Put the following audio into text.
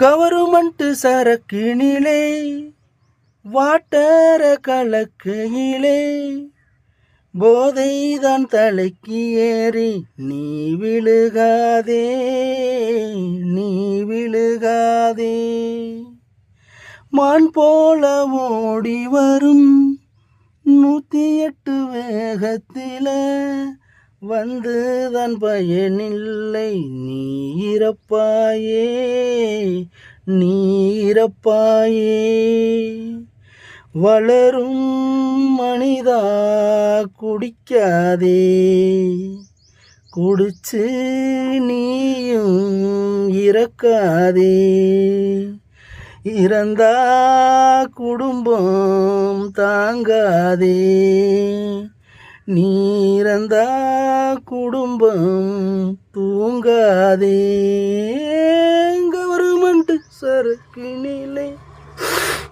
Government சரக்கினிலே வாட்டர கலக்கையிலே. போதைதான் தலைக்கு ஏறி நீ விழுகாதே நீ விழுகாதே. மான் போல ஓடி வரும் நூற்றி எட்டு வேகத்தில வந்துதான் பயனில்லை நீ இறப்பாயே. நீரப்பாயே. வளரும் மனிதா குடிக்காதே. குடிச்சு நீயும் இறக்காதே. இறந்தா குடும்பம் தாங்காதே. நீரந்தா குடும்பம் தூங்காதே. சரக்கு நிலை.